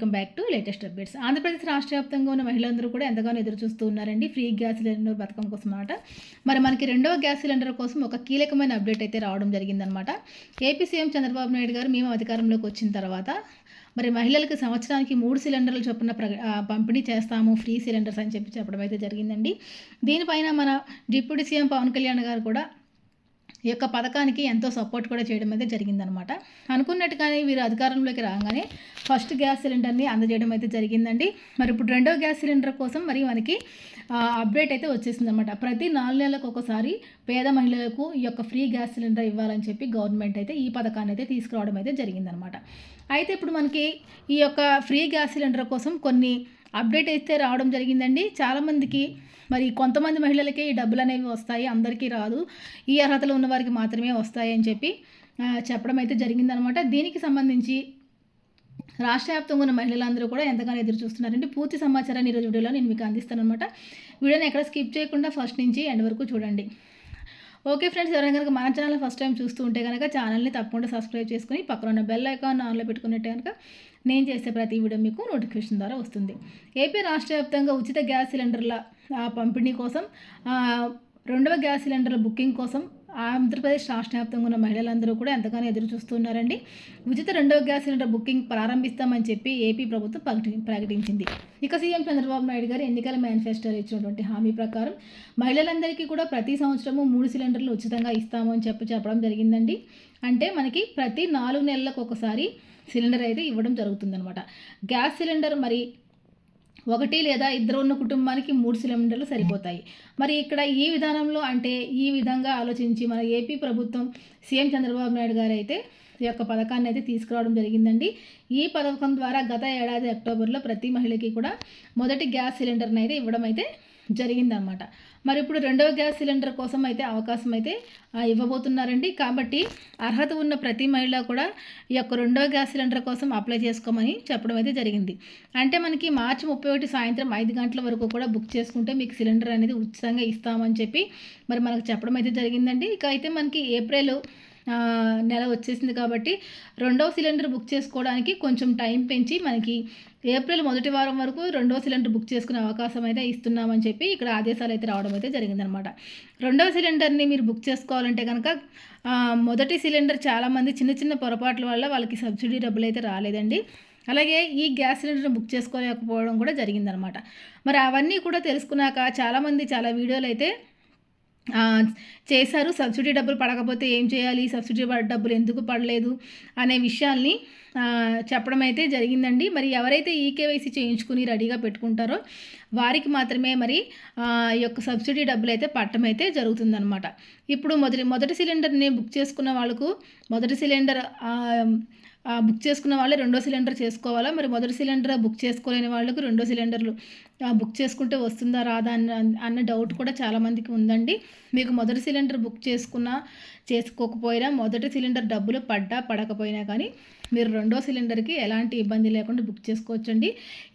Welcome back to latest updates. Andhra Pradesh రాష్ట్ర వ్యాప్తంగా ఉన్న మహిళలందరూ కూడా ఎంతగానో ఎదురు చూస్తూ ఉన్నారండి. ఫ్రీ గ్యాస్ సిలిండర్ పథకం కోసం అనమాట మరి మనకి రెండవ గ్యాస్ సిలిండర్ కోసం ఒక కీలకమైన అప్డేట్ అయితే రావడం జరిగిందనమాట ఏపీ సీఎం చంద్రబాబు నాయుడు గారు మేము అధికారంలోకి వచ్చిన తర్వాత మరి మహిళలకు సంవత్సరానికి మూడు సిలిండర్లు చొప్పున ప్ర పంపిణీ చేస్తాము. ఫ్రీ సిలిండర్స్ అని చెప్పి చెప్పడం అయితే జరిగిందండి. దీనిపైన మన డిప్యూటీ సీఎం పవన్ కళ్యాణ్ గారు కూడా ఈ యొక్క పథకానికి ఎంతో సపోర్ట్ కూడా చేయడం అయితే జరిగిందనమాట అనుకున్నట్టుగానే వీరు అధికారంలోకి రాగానే ఫస్ట్ గ్యాస్ సిలిండర్ని అందజేయడం అయితే జరిగిందండి. మరి ఇప్పుడు రెండో గ్యాస్ సిలిండర్ కోసం మరి మనకి అప్డేట్ అయితే వచ్చేసిందనమాట ప్రతి నాలుగు నెలలకు ఒకసారి పేద మహిళలకు ఈ యొక్క ఫ్రీ గ్యాస్ సిలిండర్ ఇవ్వాలని చెప్పి గవర్నమెంట్ అయితే ఈ పథకాన్ని అయితే తీసుకురావడం అయితే జరిగిందనమాట అయితే ఇప్పుడు మనకి ఈ యొక్క ఫ్రీ గ్యాస్ సిలిండర్ కోసం కొన్ని అప్డేట్ అయితే రావడం జరిగిందండి. చాలామందికి మరి కొంతమంది మహిళలకే ఈ డబ్బులు అనేవి వస్తాయి అందరికీ రాదు. ఈ అర్హతలు ఉన్న వారికి మాత్రమే వస్తాయి అని చెప్పి చెప్పడం అయితే జరిగిందనమాట దీనికి సంబంధించి రాష్ట్ర వ్యాప్తంగా ఉన్న మహిళలందరూ కూడా ఎంతగానో ఎదురు చూస్తున్నారంటే పూర్తి సమాచారాన్ని ఈరోజు వీడియోలో నేను మీకు అందిస్తాను అనమాట వీడియోని ఎక్కడ స్కిప్ చేయకుండా ఫస్ట్ నుంచి ఎండ్ వరకు చూడండి. ఓకే ఫ్రెండ్స్ ఎవరైనా కనుక మన ఛానల్ ఫస్ట్ టైం చూస్తూ ఉంటే కనుక ఛానల్ని తప్పకుండా సబ్స్క్రైబ్ చేసుకుని పక్కన ఉన్న బెల్ ఐకాన్ ఆన్లో పెట్టుకున్నట్టే కనుక నేను చేసే ప్రతి వీడియో మీకు నోటిఫికేషన్ ద్వారా వస్తుంది. ఏపీ రాష్ట్ర వ్యాప్తంగా ఉచిత గ్యాస్ సిలిండర్ల ఆ, పంపిణీ కోసం రెండవ గ్యాస్ సిలిండర్ల బుకింగ్ కోసం ఆంధ్రప్రదేశ్ రాష్ట్ర వ్యాప్తంగా ఉన్న మహిళలందరూ కూడా ఎంతగానో ఎదురు చూస్తున్నారండి. ఉచిత రెండవ గ్యాస్ సిలిండర్ బుకింగ్ ప్రారంభిస్తామని చెప్పి ఏపీ ప్రభుత్వం ప్రకటి ప్రకటించింది. ఇక సీఎం చంద్రబాబు నాయుడు గారు ఎన్నికల మేనిఫెస్టోలో ఇచ్చినటువంటి హామీ ప్రకారం మహిళలందరికీ కూడా ప్రతి సంవత్సరము మూడు సిలిండర్లు ఉచితంగా ఇస్తాము అని చెప్పి చెప్పడం జరిగిందండి. అంటే మనకి ప్రతి నాలుగు నెలలకు ఒకసారి సిలిండర్ అయితే ఇవ్వడం జరుగుతుందనమాట గ్యాస్ సిలిండర్ మరి ఒకటి లేదా ఇద్దరు ఉన్న కుటుంబానికి మూడు సిలిండర్లు సరిపోతాయి. మరి ఇక్కడ ఈ విధానంలో అంటే ఈ విధంగా ఆలోచించి మన ఏపీ ప్రభుత్వం సీఎం చంద్రబాబు నాయుడు గారు అయితే ఈ యొక్క పథకాన్ని అయితే తీసుకురావడం జరిగిందండి. ఈ పథకం ద్వారా గత ఏడాది అక్టోబర్లో ప్రతి మహిళకి కూడా మొదటి గ్యాస్ సిలిండర్ని అయితే ఇవ్వడం అయితే జరిగిందనమాట మరి ఇప్పుడు రెండవ గ్యాస్ సిలిండర్ కోసం అయితే అవకాశం అయితే ఇవ్వబోతున్నారండి. కాబట్టి అర్హత ఉన్న ప్రతి మహిళ కూడా ఈ యొక్క రెండవ గ్యాస్ సిలిండర్ కోసం అప్లై చేసుకోమని చెప్పడం అయితే జరిగింది. అంటే మనకి మార్చి ముప్పై ఒకటి సాయంత్రం ఐదు గంటల వరకు కూడా బుక్ చేసుకుంటే మీకు సిలిండర్ అనేది ఉచితంగా ఇస్తామని చెప్పి మరి మనకు చెప్పడం అయితే జరిగిందండి. ఇక అయితే మనకి ఏప్రిల్ నెల వచ్చేసింది కాబట్టి రెండవ సిలిండర్ బుక్ చేసుకోవడానికి కొంచెం టైం పెంచి మనకి ఏప్రిల్ మొదటి వారం వరకు రెండవ సిలిండర్ బుక్ చేసుకునే అవకాశం అయితే ఇస్తున్నామని చెప్పి ఇక్కడ ఆదేశాలు అయితే రావడం అయితే జరిగిందనమాట. రెండవ సిలిండర్ని మీరు బుక్ చేసుకోవాలంటే కనుక మొదటి సిలిండర్ చాలామంది చిన్న చిన్న పొరపాట్ల వల్ల వాళ్ళకి సబ్సిడీ డబ్బులు అయితే రాలేదండి. అలాగే ఈ గ్యాస్ సిలిండర్ని బుక్ చేసుకోలేకపోవడం కూడా జరిగిందనమాట. మరి అవన్నీ కూడా తెలుసుకున్నాక చాలామంది చాలా వీడియోలు అయితే చేశారు. సబ్సిడీ డబ్బులు పడకపోతే ఏం చేయాలి? సబ్సిడీ డబ్బులు ఎందుకు పడలేదు? అనే విషయాల్ని చెప్పడం అయితే జరిగిందండి. మరి ఎవరైతే ఈకేవైసీ చేయించుకుని రెడీగా పెట్టుకుంటారో వారికి మాత్రమే మరి ఈ యొక్క సబ్సిడీ డబ్బులు అయితే పట్టడం అయితే జరుగుతుందన్నమాట. ఇప్పుడు మొదటి మొదటి సిలిండర్ని బుక్ చేసుకున్న వాళ్ళకు మొదటి సిలిండర్ బుక్ చేసుకున్న వాళ్ళే రెండో సిలిండర్ చేసుకోవాలా? మరి మొదటి సిలిండర్ బుక్ చేసుకోలేని వాళ్ళకు రెండో సిలిండర్లు బుక్ చేసుకుంటే వస్తుందా రాదా అన్న అన్న డౌట్ కూడా చాలామందికి ఉందండి. మీకు మొదటి సిలిండర్ బుక్ చేసుకున్నా చేసుకోకపోయినా మొదటి సిలిండర్ డబ్బులు పడ్డా పడకపోయినా కానీ మీరు రెండో సిలిండర్కి ఎలాంటి ఇబ్బంది లేకుండా బుక్ చేసుకోవచ్చండి.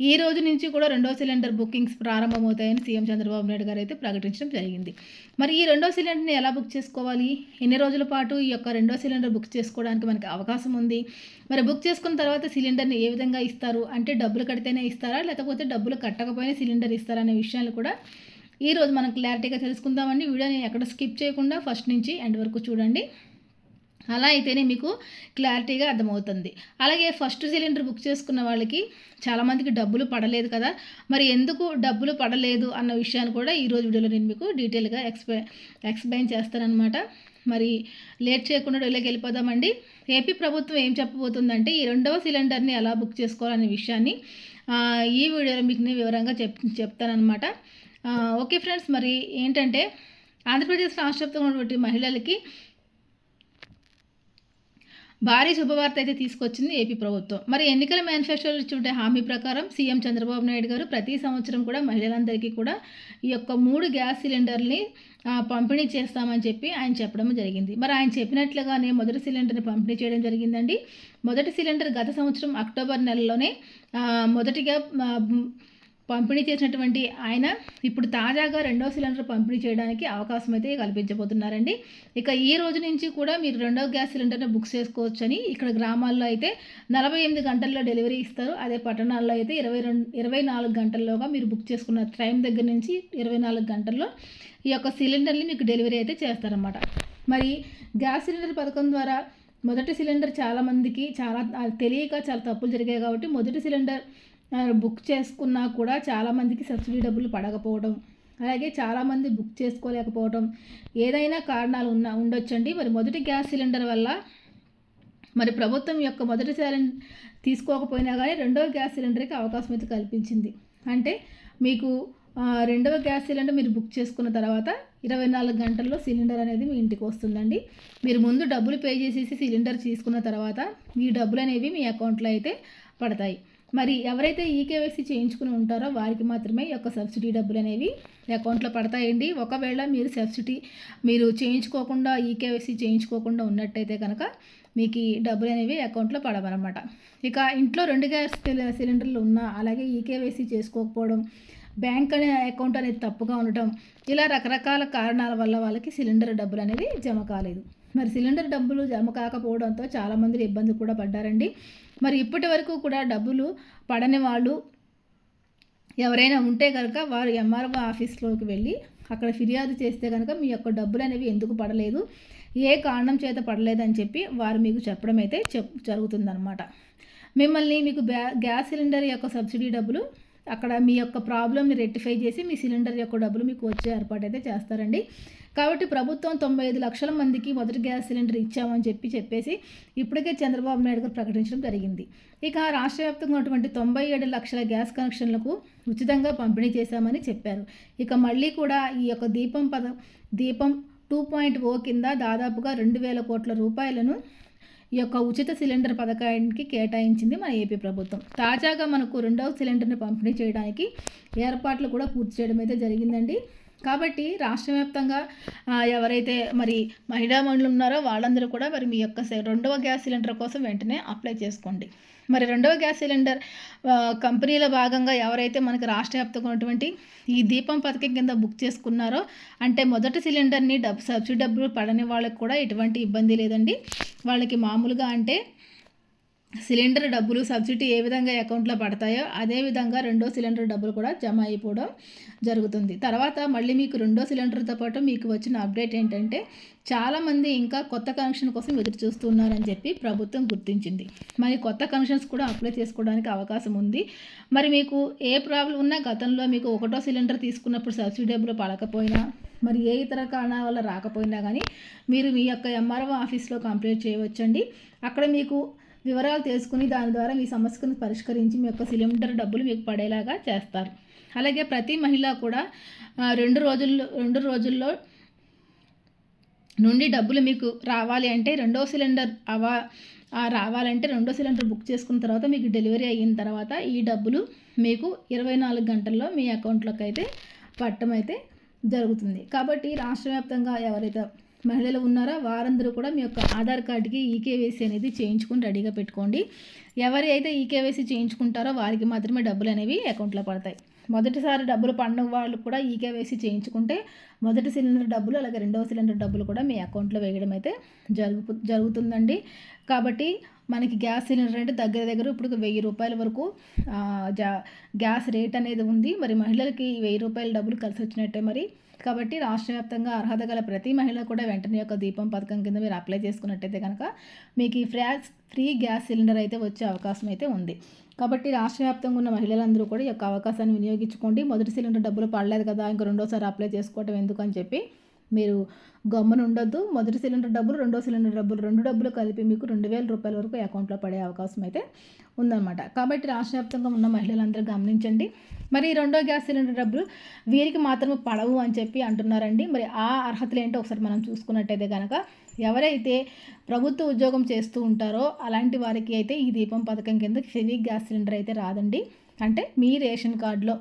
ఈ రోజు నుంచి కూడా రెండో సిలిండర్ బుకింగ్స్ ప్రారంభమవుతాయని సీఎం చంద్రబాబు నాయుడు గారు అయితే ప్రకటించడం జరిగింది. మరి ఈ రెండో సిలిండర్ని ఎలా బుక్ చేసుకోవాలి? ఎన్ని రోజుల పాటు ఈ యొక్క రెండో సిలిండర్ బుక్ చేసుకోవడానికి మనకి అవకాశం ఉంది? మరి బుక్ చేసుకున్న తర్వాత సిలిండర్ని ఏ విధంగా ఇస్తారు? అంటే డబ్బులు కడితేనే ఇస్తారా? లేకపోతే డబ్బులు కట్టకపోయినా సిలిండర్ ఇస్తారా? అనే విషయాలు కూడా ఈ రోజు మనం క్లారిటీగా తెలుసుకుందామండి. వీడియోని ఎక్కడ స్కిప్ చేయకుండా ఫస్ట్ నుంచి ఎండ్ వరకు చూడండి. అలా అయితేనే మీకు క్లారిటీగా అర్థమవుతుంది. అలాగే ఫస్ట్ సిలిండర్ బుక్ చేసుకున్న వాళ్ళకి చాలామందికి డబ్బులు పడలేదు కదా. మరి ఎందుకు డబ్బులు పడలేదు అన్న విషయాన్ని కూడా ఈరోజు వీడియోలో నేను మీకు డీటెయిల్గా ఎక్స్ప్లె ఎక్స్ప్లెయిన్ చేస్తానన్నమాట. మరి లేట్ చేయకుండా వీళ్ళకి వెళ్ళిపోదామండి. ఏపీ ప్రభుత్వం ఏం చెప్పబోతుందంటే ఈ రెండవ సిలిండర్ని ఎలా బుక్ చేసుకోవాలనే విషయాన్ని ఈ వీడియోలో మీకు నేను వివరంగా చెప్ చెప్తానమాట ఓకే ఫ్రెండ్స్ మరి ఏంటంటే ఆంధ్రప్రదేశ్ రాష్ట్ర ఉన్నటువంటి మహిళలకి భారీ శుభవార్త అయితే తీసుకొచ్చింది ఏపీ ప్రభుత్వం. మరి ఎన్నికల మేనిఫెస్టోలో ఇచ్చుంటే హామీ ప్రకారం సీఎం చంద్రబాబు నాయుడు గారు ప్రతి సంవత్సరం కూడా మహిళలందరికీ కూడా ఈ యొక్క మూడు గ్యాస్ సిలిండర్ని పంపిణీ చేస్తామని చెప్పి ఆయన చెప్పడం జరిగింది. మరి ఆయన చెప్పినట్లుగానే మొదటి సిలిండర్ని పంపిణీ చేయడం జరిగిందండి. మొదటి సిలిండర్ గత సంవత్సరం అక్టోబర్ నెలలోనే మొదటిగా పంపిణీ చేసినటువంటి ఆయన ఇప్పుడు తాజాగా రెండో సిలిండర్ పంపిణీ చేయడానికి అవకాశం అయితే కల్పించబోతున్నారండి. ఇక ఈ రోజు నుంచి కూడా మీరు రెండవ గ్యాస్ సిలిండర్ని బుక్ చేసుకోవచ్చని ఇక్కడ గ్రామాల్లో అయితే నలభై ఎనిమిది గంటల్లో డెలివరీ ఇస్తారు. అదే పట్టణాల్లో అయితే ఇరవై రెండు ఇరవై నాలుగు గంటల్లోగా మీరు బుక్ చేసుకున్న టైం దగ్గర నుంచి ఇరవై నాలుగు గంటల్లో ఈ యొక్క సిలిండర్ని మీకు డెలివరీ అయితే చేస్తారన్నమాట. మరి గ్యాస్ సిలిండర్ పథకం ద్వారా మొదటి సిలిండర్ చాలామందికి చాలా తెలియక చాలా తప్పులు జరిగాయి కాబట్టి మొదటి సిలిండర్ బుక్ చేసుకున్నా కూడా చాలామందికి సబ్సిడీ డబ్బులు పడకపోవడం అలాగే చాలామంది బుక్ చేసుకోలేకపోవడం ఏదైనా కారణాలు ఉన్న ఉండొచ్చండి. మరి మొదటి గ్యాస్ సిలిండర్ వల్ల మరి ప్రభుత్వం యొక్క మొదటి సిలిండర్ తీసుకోకపోయినా కానీ రెండవ గ్యాస్ సిలిండర్కి అవకాశం అయితే కల్పించింది. అంటే మీకు రెండవ గ్యాస్ సిలిండర్ మీరు బుక్ చేసుకున్న తర్వాత ఇరవై నాలుగు గంటల్లో సిలిండర్ అనేది మీ ఇంటికి వస్తుందండి. మీరు ముందు డబ్బులు పే చేసేసి సిలిండర్ తీసుకున్న తర్వాత మీ డబ్బులు అనేవి మీ అకౌంట్లో అయితే పడతాయి. మరి ఎవరైతే ఈకేవైసీ చేయించుకుని ఉంటారో వారికి మాత్రమే ఈ యొక్క సబ్సిడీ డబ్బులు అనేవి అకౌంట్లో పడతాయండి. ఒకవేళ మీరు సబ్సిడీ మీరు చేయించుకోకుండా ఈకేవైసీ చేయించుకోకుండా ఉన్నట్టయితే కనుక మీకు ఈ డబ్బులు అనేవి అకౌంట్లో పడవన్నమాట ఇక ఇంట్లో రెండు గ్యాస్ సిలిండర్లు ఉన్నా అలాగే ఈకేవైసీ చేసుకోకపోవడం బ్యాంక్ అనే అకౌంట్ అనేది తప్పుగా ఉండటం ఇలా రకరకాల కారణాల వల్ల వాళ్ళకి సిలిండర్ డబ్బులు అనేవి జమ కాలేదు. మరి సిలిండర్ డబ్బులు జమ కాకపోవడంతో చాలామంది ఇబ్బంది కూడా పడ్డారండి. మరి ఇప్పటి వరకు కూడా డబ్బులు పడని వాళ్ళు ఎవరైనా ఉంటే కనుక వారు ఎంఆర్ఓ ఆఫీస్లోకి వెళ్ళి అక్కడ ఫిర్యాదు చేస్తే కనుక మీ యొక్క డబ్బులు అనేవి ఎందుకు పడలేదు ఏ కారణం చేత పడలేదని చెప్పి వారు మీకు చెప్పడం అయితే చెప్ జరుగుతుందనమాట మిమ్మల్ని మీకు గ్యాస్ సిలిండర్ యొక్క సబ్సిడీ డబ్బులు అక్కడ మీ యొక్క ప్రాబ్లమ్ని రెక్టిఫై చేసి మీ సిలిండర్ యొక్క డబ్బులు మీకు వచ్చే ఏర్పాటు అయితే చేస్తారండి. కాబట్టి ప్రభుత్వం తొంభై ఐదు లక్షల మందికి మొదటి గ్యాస్ సిలిండర్ ఇచ్చామని చెప్పి చెప్పేసి ఇప్పటికే చంద్రబాబు నాయుడు గారు ప్రకటించడం జరిగింది. ఇక రాష్ట్ర వ్యాప్తంగా ఉన్నటువంటి తొంభై ఏడు లక్షల గ్యాస్ కనెక్షన్లకు ఉచితంగా పంపిణీ చేశామని చెప్పారు. ఇక మళ్ళీ కూడా ఈ యొక్క దీపం పద దీపం టూ పాయింట్ ఓ కింద దాదాపుగా రెండు వేల కోట్ల రూపాయలను ఈ యొక్క ఉచిత సిలిండర్ పథకానికి కేటాయించింది మన ఏపీ ప్రభుత్వం. తాజాగా మనకు రెండవ సిలిండర్ని పంపిణీ చేయడానికి ఏర్పాట్లు కూడా పూర్తి చేయడం అయితే జరిగిందండి. కాబట్టి రాష్ట్ర వ్యాప్తంగా ఎవరైతే మరి మహిళా మండలి ఉన్నారో వాళ్ళందరూ కూడా మరి మీ యొక్క రెండవ గ్యాస్ సిలిండర్ కోసం వెంటనే అప్లై చేసుకోండి. మరి రెండవ గ్యాస్ సిలిండర్ కంపెనీలో భాగంగా ఎవరైతే మనకి రాష్ట్ర వ్యాప్తంగా ఉన్నటువంటి ఈ దీపం పథకం కింద బుక్ చేసుకున్నారో అంటే మొదటి సిలిండర్ని డబ్బు సబ్సిడీ డబ్బులు పడని వాళ్ళకి కూడా ఎటువంటి ఇబ్బంది లేదండి. వాళ్ళకి మామూలుగా అంటే సిలిండర్ డబ్బులు సబ్సిడీ ఏ విధంగా అకౌంట్లో పడతాయో అదే విధంగా రెండో సిలిండర్ డబ్బులు కూడా జమ అయిపోవడం జరుగుతుంది. తర్వాత మళ్ళీ మీకు రెండో సిలిండర్తో పాటు మీకు వచ్చిన అప్డేట్ ఏంటంటే చాలామంది ఇంకా కొత్త కనెక్షన్ కోసం ఎదురు చూస్తున్నారని చెప్పి ప్రభుత్వం గుర్తించింది. మరి కొత్త కనెక్షన్స్ కూడా అప్లై చేసుకోవడానికి అవకాశం ఉంది. మరి మీకు ఏ ప్రాబ్లం ఉన్నా గతంలో మీకు ఒకటో సిలిండర్ తీసుకున్నప్పుడు సబ్సిడీ డబ్బులు పడకపోయినా మరి ఏ ఇతర కారణాల వల్ల రాకపోయినా కానీ మీరు మీ యొక్క ఎంఆర్ఓ ఆఫీస్లో కంప్లీట్ చేయవచ్చండి. అక్కడ మీకు వివరాలు తెలుసుకుని దాని ద్వారా మీ సమస్యను పరిష్కరించి మీ యొక్క సిలిండర్ డబ్బులు మీకు పడేలాగా చేస్తారు. అలాగే ప్రతి మహిళ కూడా రెండు రోజుల్లో రెండు రోజుల్లో నుండి డబ్బులు మీకు రావాలి అంటే రెండో సిలిండర్ అవా రావాలంటే రెండో సిలిండర్ బుక్ చేసుకున్న తర్వాత మీకు డెలివరీ అయిన తర్వాత ఈ డబ్బులు మీకు ఇరవై నాలుగు గంటల్లో మీ అకౌంట్లోకి అయితే పట్టడం అయితే జరుగుతుంది. కాబట్టి రాష్ట్ర వ్యాప్తంగా ఎవరైతే మహిళలు ఉన్నారా? వారందరూ కూడా మీ యొక్క ఆధార్ కార్డుకి ఈకేవైసీ అనేది చేయించుకుని రెడీగా పెట్టుకోండి. ఎవరి అయితే ఈకేవైసీ చేయించుకుంటారో వారికి మాత్రమే డబ్బులు అనేవి అకౌంట్లో పడతాయి. మొదటిసారి డబ్బులు పడిన వాళ్ళు కూడా ఈకేవైసీ చేయించుకుంటే మొదటి సిలిండర్ డబ్బులు అలాగే రెండవ సిలిండర్ డబ్బులు కూడా మీ అకౌంట్లో వేయడం అయితే జరుగు జరుగుతుందండి. కాబట్టి మనకి గ్యాస్ సిలిండర్ అంటే దగ్గర దగ్గర ఇప్పుడు వెయ్యి రూపాయల వరకు గ్యాస్ రేట్ అనేది ఉంది. మరి మహిళలకి వెయ్యి రూపాయల డబ్బులు కలిసి వచ్చినట్టే మరి కాబట్టి రాష్ట్ర వ్యాప్తంగా అర్హత గల ప్రతి మహిళ కూడా వెంటనే యొక్క దీపం పథకం కింద మీరు అప్లై చేసుకున్నట్టయితే కనుక మీకు ఈ ఫ్రాస్ ఫ్రీ గ్యాస్ సిలిండర్ అయితే వచ్చే అవకాశం అయితే ఉంది. కాబట్టి రాష్ట్ర వ్యాప్తంగా ఉన్న మహిళలందరూ కూడా ఈ యొక్క అవకాశాన్ని వినియోగించుకోండి. మొదటి సిలిండర్ డబ్బులు పడలేదు కదా ఇంకా రెండోసారి అప్లై చేసుకోవటం ఎందుకని చెప్పి మీరు గమ్మున ఉండొద్దు మొదటి సిలిండర్ డబ్బులు రెండో సిలిండర్ డబ్బులు రెండు డబ్బులు కలిపి మీకు రెండు వేల రూపాయల వరకు అకౌంట్లో పడే అవకాశం అయితే ఉందన్నమాట. కాబట్టి రాష్ట్ర వ్యాప్తంగా ఉన్న మహిళలందరూ గమనించండి. మరి రెండో గ్యాస్ సిలిండర్ డబ్బులు వీరికి మాత్రమే పడవు అని చెప్పి అంటున్నారండి. మరి ఆ అర్హతలు ఏంటో ఒకసారి మనం చూసుకున్నట్టయితే కనుక ఎవరైతే ప్రభుత్వ ఉద్యోగం చేస్తూ ఉంటారో అలాంటి వారికి అయితే ఈ దీపం పథకం కింద హెవీ గ్యాస్ సిలిండర్ అయితే రాదండి. అంటే మీ రేషన్ కార్డులో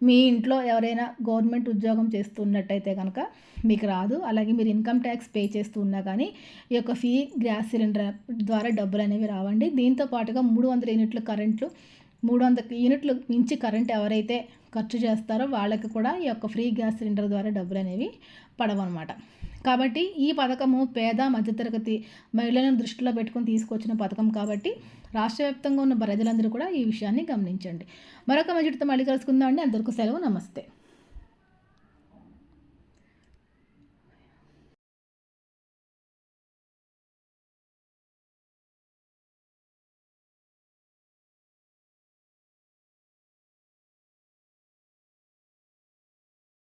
మీ ఇంట్లో ఎవరైనా గవర్నమెంట్ ఉద్యోగం చేస్తున్నట్టయితే కనుక మీకు రాదు. అలాగే మీరు ఇన్కమ్ ట్యాక్స్ పే చేస్తూ ఉన్నా కానీ ఈ యొక్క ఫీ గ్యాస్ సిలిండర్ ద్వారా డబ్బులు అనేవి రావండి. దీంతో పాటుగా మూడు వందల యూనిట్లు కరెంట్లు మూడు వందల యూనిట్లు మించి కరెంట్ ఎవరైతే ఖర్చు చేస్తారో వాళ్ళకి కూడా ఈ యొక్క ఫ్రీ గ్యాస్ సిలిండర్ ద్వారా డబ్బులు అనేవి పడవన్నమాట. కాబట్టి ఈ పథకము పేద మధ్యతరగతి మహిళలను దృష్టిలో పెట్టుకొని తీసుకొచ్చిన పథకం కాబట్టి రాష్ట్ర వ్యాప్తంగా ఉన్న ప్రజలందరూ కూడా ఈ విషయాన్ని గమనించండి. మరొక మంచితో మళ్ళీ కలుసుకుందాం అండి అందరికీ సెలవు. నమస్తే.